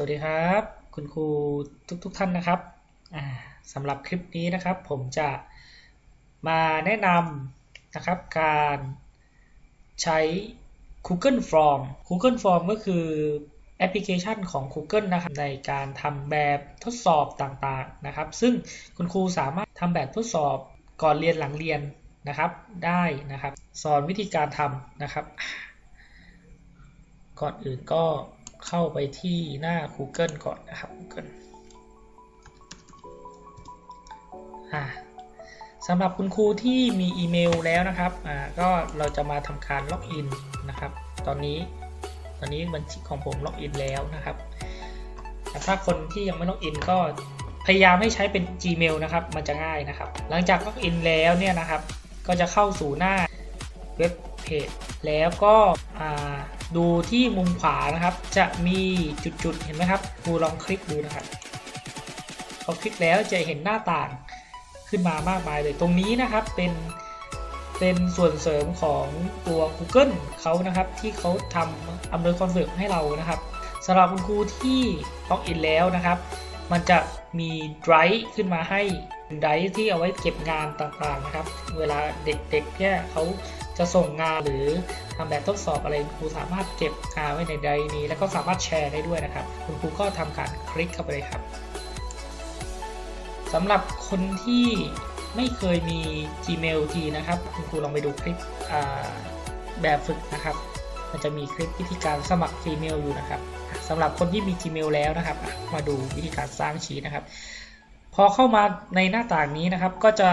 สวัสดีครับ คุณครูทุกๆทท่านนะครับสำหรับคลิปนี้นะครับ ผมจะมาแนะนำนะครับการใช้ Google Form Google Form ก็คือแอปพลิเคชันของ Google นะครับในการทำแบบทดสอบต่างๆนะครับ ซึ่งคุณครูสามารถทำแบบทดสอบก่อนเรียนหลังเรียนนะครับได้นะครับ สอนวิธีการทำนะครับ ก่อนอื่นก็ เข้าไปที่หน้า Google ก่อนนะครับ Google อ่าสำหรับคุณครูที่มีอีเมลแล้วนะครับ อ่า ก็เราจะมาทำการล็อกอินนะครับ ตอนนี้ ตอนนี้บัญชีของผมล็อกอินแล้วนะครับแต่ถ้าคนที่ยังไม่ล็อกอินก็พยายามให้ใช้เป็น Gmail นะครับ มันจะง่ายนะครับ หลังจากล็อกอินแล้วเนี่ยนะครับ ก็จะเข้าสู่หน้าเว็บเพจ แล้วก็อ่า ดูที่มุมขวานะครับ จะมีจุดๆ เห็นไหมครับครูลองคลิกดูนะครับพอคลิกแล้วจะเห็นหน้าต่างขึ้นมามากมายเลยตรงนี้นะครับเป็นเป็นส่วนเสริมของตัว Google เขานะครับที่เขาทำอำนวยความสะดวกให้เรานะครับสำหรับคุณครูที่ล็อกอินแล้วนะครับ มันจะมี Drive ขึ้นมาให้ Drive ที่เอาไว้เก็บงานต่างๆนะครับ เวลาเด็กๆเนี่ยเขา จะส่งงานหรือทำแบบทดสอบอะไรครูสามารถเก็บงานไว้ในไดรนี้ แล้วก็สามารถแชร์ได้ด้วยนะครับ คุณครูก็ทำการคลิกเข้าไปเลยครับสำหรับคนที่ไม่เคยมี Gmail ทีนะครับ คุณครูลองไปดูคลิปแบบฝึกนะครับ มันจะมีคลิปวิธีการสมัคร Gmail อยู่นะครับสำหรับคนที่มี Gmail แล้วนะครับ มาดูวิธีการสร้างชีตนะครับ พอเข้ามาในหน้าต่างนี้นะครับ ก็จะ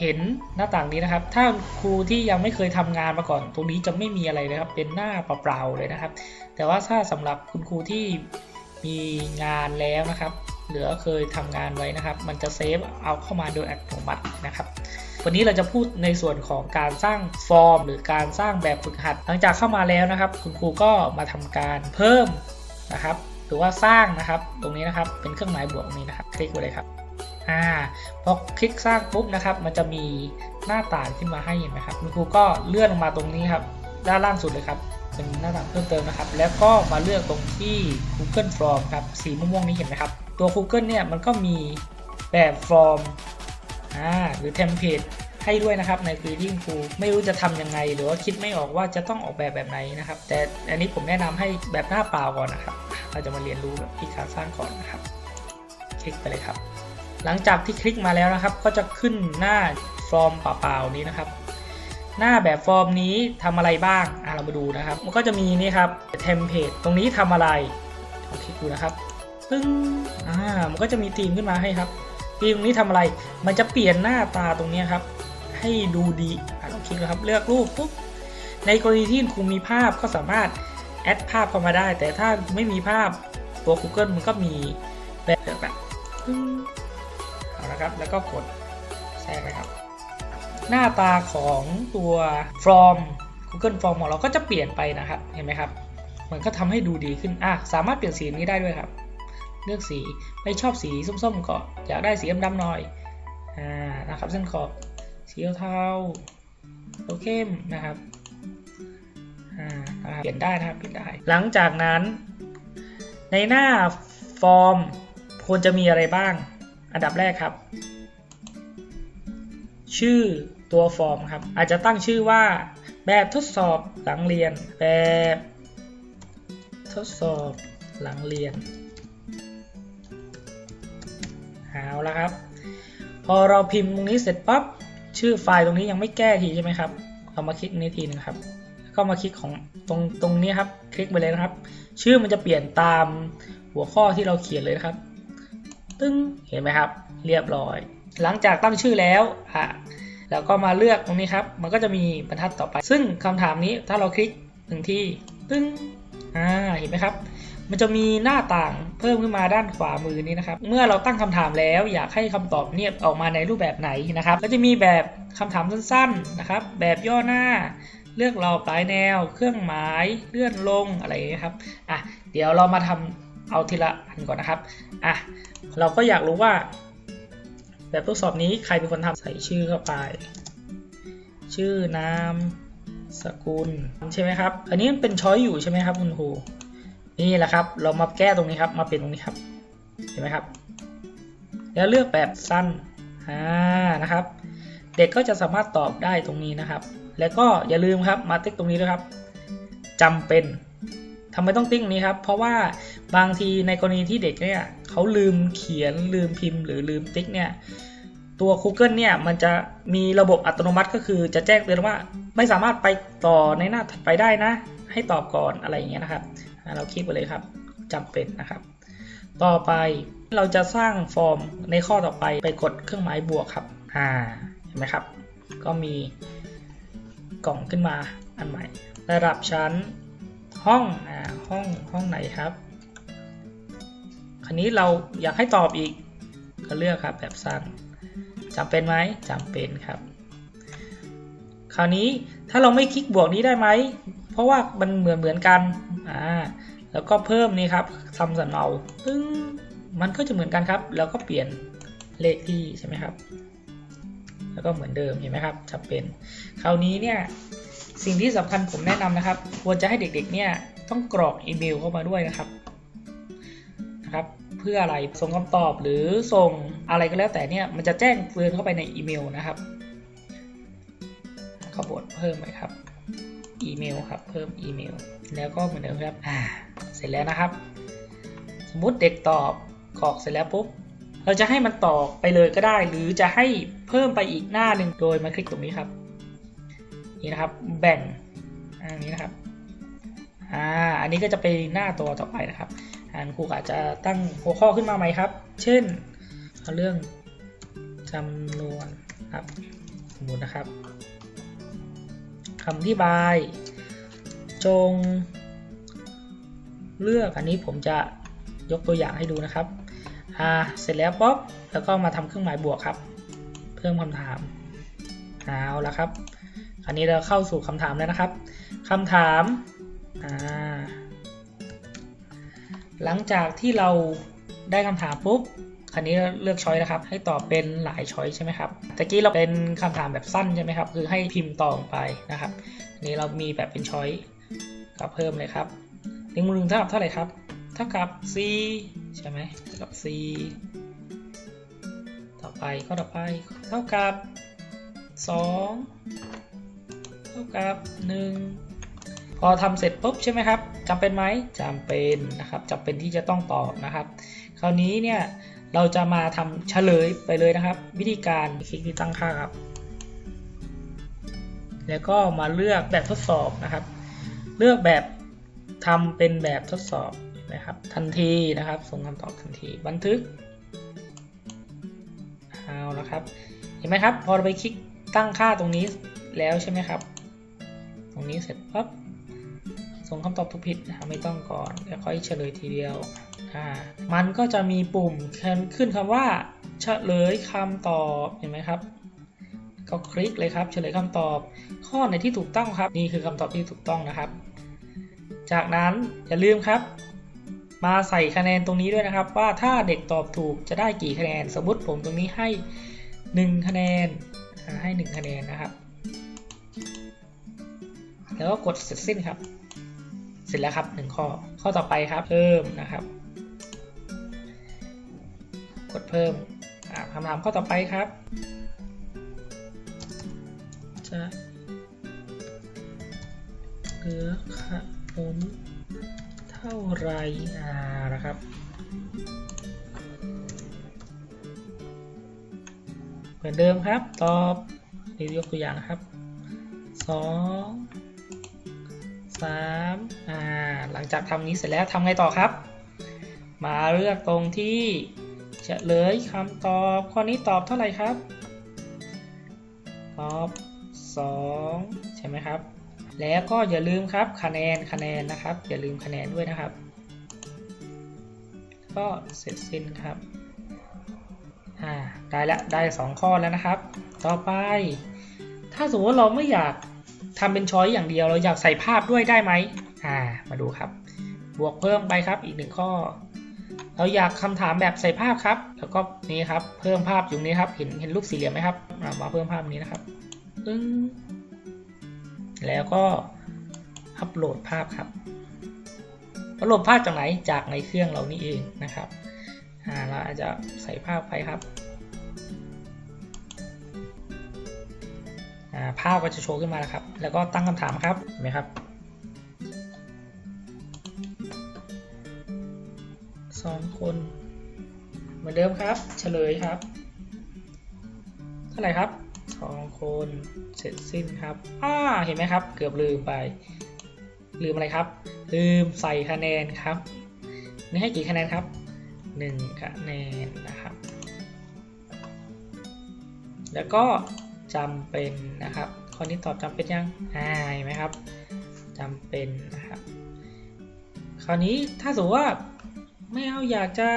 เห็นหน้าต่างนี้นะครับ ถ้าครูที่ยังไม่เคยทำงานมาก่อน ตรงนี้จะไม่มีอะไรเลยครับ เป็นหน้าเปล่าๆเลยนะครับ แต่ว่าถ้าสำหรับคุณครูที่มีงานแล้วนะครับ เหลือเคยทำงานไว้นะครับ มันจะเซฟเอาเข้ามาโดยอัตโนมัตินะครับ วันนี้เราจะพูดในส่วนของการสร้างฟอร์ม หรือการสร้างแบบฝึกหัด หลังจากเข้ามาแล้วนะครับ คุณครูก็มาทำการเพิ่มนะครับ หรือว่าสร้างนะครับ ตรงนี้นะครับ เป็นเครื่องหมายบวกนี้นะครับ คลิกไปเลยครับ อ่าพอคลิกสร้างปุ๊บนะครับ มันจะมีหน้าต่างขึ้นมาให้เห็นไหมครับคุณครูก็เลื่อนลงมาตรงนี้ครับ ด้านล่างสุดเลยครับ เป็นหน้าต่างเพิ่มเติมนะครับ แล้วก็มาเลือกตรงที่ Google Form ครับสีม่วงๆนี้เห็นไหมครับ ตัว Google เนี่ยมันก็มีแบบฟอร์มอ่าหรือเทมเพลตให้ด้วยนะครับในคือที่ครูไม่รู้จะทำยังไง หรือว่าคิดไม่ออกว่าจะต้องออกแบบแบบไหนนะครับ แต่อันนี้ผมแนะนำให้แบบหน้าเปล่าก่อนนะครับ เราจะมาเรียนรู้แบบที่การสร้างก่อนนะครับ คลิกไปเลยครับ หลังจากที่คลิกมาแล้วนะครับ ก็จะขึ้นหน้าฟอร์มเปล่าๆนี้นะครับ หน้าแบบฟอร์มนี้ทำอะไรบ้างอะเรามาดูนะครับ มันก็จะมีนี่ครับเทมเพลตตรงนี้ทำอะไรลองคลิกดูนะครับปึ้งอ่ามันก็จะมีธีมขึ้นมาให้ครับธีมตรงนี้ทำอะไร มันจะเปลี่ยนหน้าตาตรงนี้ครับ ให้ดูดีอะลองคลิกนะครับ เลือกรูปปุ๊บในกรณีที่คุณมีภาพก็สามารถแอดภาพเข้ามาได้ แต่ถ้าไม่มีภาพตัว Google มันก็มีแบบแบบะครับ แล้วก็กดแทรกนะครับ หน้าตาของตัว Form Google Form ของเราก็จะเปลี่ยนไปนะครับ เห็นไหมครับ มันก็ทำให้ดูดีขึ้น อะ สามารถเปลี่ยนสีนี้ได้ด้วยครับ เลือกสี ไม่ชอบสีส้มๆ ก็อยากได้สีดำๆหน่อย อ่า นะครับ เส้นขอบ สีเทาโอเข้มนะครับ อ่า นะครับ เปลี่ยนได้นะครับ เปลี่ยนได้ หลังจากนั้น ในหน้าฟอร์มควรจะมีอะไรบ้าง อันดับแรกครับ ชื่อตัวฟอร์มครับ อาจจะตั้งชื่อว่าแบบทดสอบหลังเรียน แบบทดสอบหลังเรียนเอาละครับ พอเราพิมพ์ตรงนี้เสร็จปั๊บชื่อไฟล์ตรงนี้ยังไม่แก้ทีใช่ไหมครับเรามาคลิกนี้ทีนึงครับแล้วก็มาคลิกของตรงตรงนี้ครับ คลิกไปเลยนะครับ ชื่อมันจะเปลี่ยนตามหัวข้อที่เราเขียนเลยนะครับ ตึ้งเห็นไหมครับ เรียบร้อย หลังจากตั้งชื่อแล้วอะแล้วก็มาเลือกตรงนี้ครับ มันก็จะมีบรรทัดต่อไป ซึ่งคำถามนี้ถ้าเราคลิกหนึ่งที่ตึ้งอ่าเห็นไหมครับ มันจะมีหน้าต่างเพิ่มขึ้นมาด้านขวามือนี้นะครับ เมื่อเราตั้งคำถามแล้วอยากให้คำตอบเนี่ยออกมาในรูปแบบไหนนะครับ ก็จะมีแบบคำถามสั้นๆนะครับ แบบย่อหน้า เลือกรอปลายแนว เครื่องหมาย เลื่อนลงอะไรนี้ครับ อะ เดี๋ยวเรามาทำ เอาทีละอันก่อนนะครับอะเราก็อยากรู้ว่า แบบทดสอบนี้ใครเป็นคนทำใส่ชื่อเข้าไป ชื่อนามสกุลใช่ไหมครับ อันนี้มันเป็นช้อยอยู่ใช่ไหมครับคุณครูนี่แหละครับ เรามาแก้ตรงนี้ครับ มาเป็นตรงนี้ครับ เห็นไหมครับ แล้วเลือกแบบสั้นอ่านะครับ เด็กก็จะสามารถตอบได้ตรงนี้นะครับ แล้วก็อย่าลืมครับมาติ๊กตรงนี้ด้วยครับจำเป็น ทำไมต้องติ๊กตรงนี้ครับ เพราะว่าบางทีในกรณีที่เด็กเนี่ยเขาลืมเขียนลืมพิมพ์ หรือลืมติ๊กเนี่ยตัว Google เนี่ยมันจะมีระบบอัตโนมัติก็คือจะแจ้งเตือนว่าไม่สามารถไปต่อในหน้าถัดไปได้นะ ให้ตอบก่อนอะไรอย่างเงี้ยนะครับ เราคลิกไปเลยครับจำเป็นนะครับ ต่อไปเราจะสร้างฟอร์มในข้อต่อไปไปกดเครื่องหมายบวกครับอ่าเห็นไหมครับ ก็มีกล่องขึ้นมาอันใหม่ระดับชั้น ห้องอ่าห้องห้องไหนครับ คราวนี้เราอยากให้ตอบอีกก็เลือกครับแบบสั้นจำเป็นไหมจำเป็นครับ คราวนี้ถ้าเราไม่คลิกบวกนี้ได้ไหม เพราะว่ามันเหมือนเหมือนกันอ่าแล้วก็เพิ่มนี่ครับคำสำเนาซึ่งมันก็จะเหมือนกันครับ แล้วก็เปลี่ยนเลขที่ใช่ไหมครับ แล้วก็เหมือนเดิมเห็นไหมครับจำเป็น คราวนี้เนี่ย สิ่งที่สำคัญผมแนะนำนะครับ ควรจะให้เด็กๆเนี่ยต้องกรอกอีเมลเข้ามาด้วยนะครับนะครับ เพื่ออะไรส่งคำตอบหรือส่งอะไรก็แล้วแต่เนี่ยมันจะแจ้งเตือนเข้าไปในอีเมลนะครับขบวนเพิ่มไหมครับอีเมลครับเพิ่มอีเมล แล้วก็เหมือนเดิมครับอ่าเสร็จแล้วนะครับ สมมุติเด็กตอบกรอกเสร็จแล้วปุ๊บเราจะให้มันตอบไปเลยก็ได้ หรือจะให้เพิ่มไปอีกหน้าหนึ่งโดยมาคลิกตรงนี้ครับ นี่นะครับ แบ่งอันนี้นะครับอ่าอันนี้ก็จะไปหน้าตัวต่อไปนะครับอันครูอาจจะตั้งหัวข้อขึ้นมาใหม่ครับ เช่นเอาเรื่องจำนวนครับสมมตินะครับคำอธิบาย จง เลือกอันนี้ผมจะยกตัวอย่างให้ดูนะครับอ่าเสร็จแล้วป๊อปแล้วก็มาทำเครื่องหมายบวกครับ เพิ่มคำถามเอาละครับ อันนี้เราเข้าสู่คำถามแล้วนะครับคำถามาหลังจากที่เราได้คำถามปุ๊บคันนี้เลือกช้อยนะครับ ให้ตอบเป็นหลายช้อยใช่ไหมครับตะกี้เราเป็นคำถามแบบสั้นใช่ไหมครับ คือให้พิมพ์ตอลงไปนะครับนนี้เรามีแบบเป็นช้อยก็เพิ่มเลยครับหนึ่งหนึ่งเท่ากับเท่าไหร่ครับ เท่ากับ c ใช่ไหมเท่ากับ c ต่อไปข้อต่อไปเท่ากับ 2 เท่ากับ 1 พอทำเสร็จปุ๊บใช่ไหมครับจำเป็นไหมจำเป็นนะครับจำเป็นที่จะต้องตอบนะครับ คราวนี้เนี่ยเราจะมาทำเฉลยไปเลยนะครับ วิธีการคลิกที่ตั้งค่าครับ แล้วก็มาเลือกแบบทดสอบนะครับ เลือกแบบทำเป็นแบบทดสอบนะครับทันทีนะครับส่งคำตอบทันทีบันทึกเอาละครับ เห็นไหมครับ พอเราไปคลิกตั้งค่าตรงนี้แล้วใช่ไหมครับ ตรงนี้เสร็จปั๊บส่งคำตอบถูกผิดนะไม่ต้องก่อนแล้วค่อยเฉลยทีเดียวอ่ามันก็จะมีปุ่มขึ้นคำว่า เฉลยคำตอบเห็นไหมครับ ก็คลิกเลยครับเฉลยคำตอบ ข้อไหนที่ถูกต้องครับ นี่คือคำตอบที่ถูกต้องนะครับ จากนั้นอย่าลืมครับ มาใส่คะแนนตรงนี้ด้วยนะครับ ว่าถ้าเด็กตอบถูกจะได้กี่คะแนน สมมติผมตรงนี้ให้ 1 คะแนนให้ 1 คะแนนนะครับ แล้วก็กดเสร็จสิ้นครับ เสร็จแล้วครับ1ข้อ ข้อต่อไปครับ เพิ่มนะครับ กดเพิ่มคำถามข้อต่อไปครับจะเหลือขนมเท่าไรอ่านะครับเหมือนเดิมครับ ตอบนี่ยกตัวอย่างนะครับสอง สามอ่าหลังจากทำนี้เสร็จแล้วทำไงต่อครับ มาเลือกตรงที่เฉลยคำตอบข้อนี้ตอบเท่าไหร่ครับ ตอบ2ใช่ไหมครับ แล้วก็อย่าลืมครับคะแนนคะแนนนะครับ อย่าลืมคะแนนด้วยนะครับ ก็เสร็จสิ้นครับอ่าได้แล้วได้ 2 ข้อแล้วนะครับ ต่อไป ถ้าสมมติว่าเราไม่อยาก ทำเป็นช้อยอย่างเดียวเราอยากใส่ภาพด้วยได้ไหมอ่ามาดูครับ บวกเพิ่มไปครับอีกหนึ่งข้อ เราอยากคำถามแบบใส่ภาพครับ แล้วก็นี่ครับเพิ่มภาพอยู่นี้ครับเห็นเห็นรูปสี่เหลี่ยมไหมครับมาเพิ่มภาพนี้นะครับปึ้งแล้วก็อัปโหลดภาพครับปพัดลมภาพจากไหนจากในเครื่องเรานี่เองนะครับอ่าเราอาจจะใส่ภาพไปครับ ภาพก็จะโชว์ขึ้นมาแล้วครับ แล้วก็ตั้งคำถามครับเห็นไหมครับสองคน เหมือนเดิมครับ เฉลยครับ เท่าไหร่ครับสองคนเสร็จสิ้นครับอ่าเห็นไหมครับ เกือบลืมไป ลืมอะไรครับ ลืมใส่คะแนนครับนี่ให้กี่คะแนนครับหนึ่งคะแนนนะครับ แล้วก็ จำเป็นนะครับ ข้อนี้ตอบจำเป็นยังอ่าเห็นไหมครับจำเป็นนะครับ คราวนี้ถ้าสมมติว่าไม่เอาอยากจะ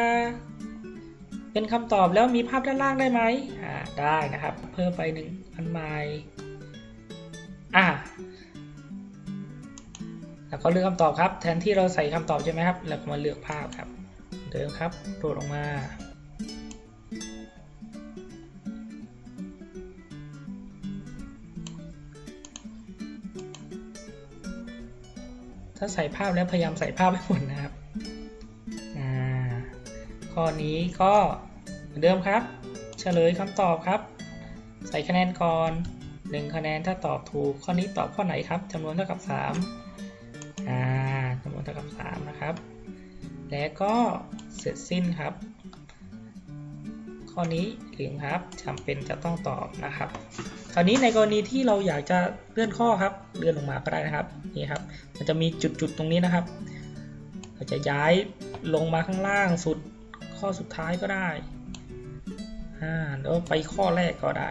เป็นคำตอบแล้วมีภาพด้านล่างได้ไหมอ่าได้นะครับ เพิ่มไปหนึ่งอันใหม่อ่าแล้วก็เลือกคำตอบครับ แทนที่เราใส่คำตอบใช่ไหมครับ แล้วมาเลือกภาพครับ เดิมครับโดดลงมา ถ้าใส่ภาพแล้วพยายามใส่ภาพให้หมดนะครับข้อนี้ก็เหมือนเดิมครับ เฉลยคำตอบครับ ใส่คะแนนก่อน 1 คะแนนถ้าตอบถูก ข้อนี้ตอบข้อไหนครับจำนวนเท่ากับ3อ่าจำนวนเท่ากับ3นะครับ และก็เสร็จสิ้นครับ ข้อนี้ลืมครับจำเป็นจะต้องตอบนะครับ คราวนี้ในกรณีที่เราอยากจะเลื่อนข้อครับ เลื่อนลงมาก็ได้นะครับ นี่ครับ มันจะมีจุดๆตรงนี้นะครับเราจะย้ายลงมาข้างล่างสุดข้อสุดท้ายก็ได้อ่าแล้วไปข้อแรกก็ได้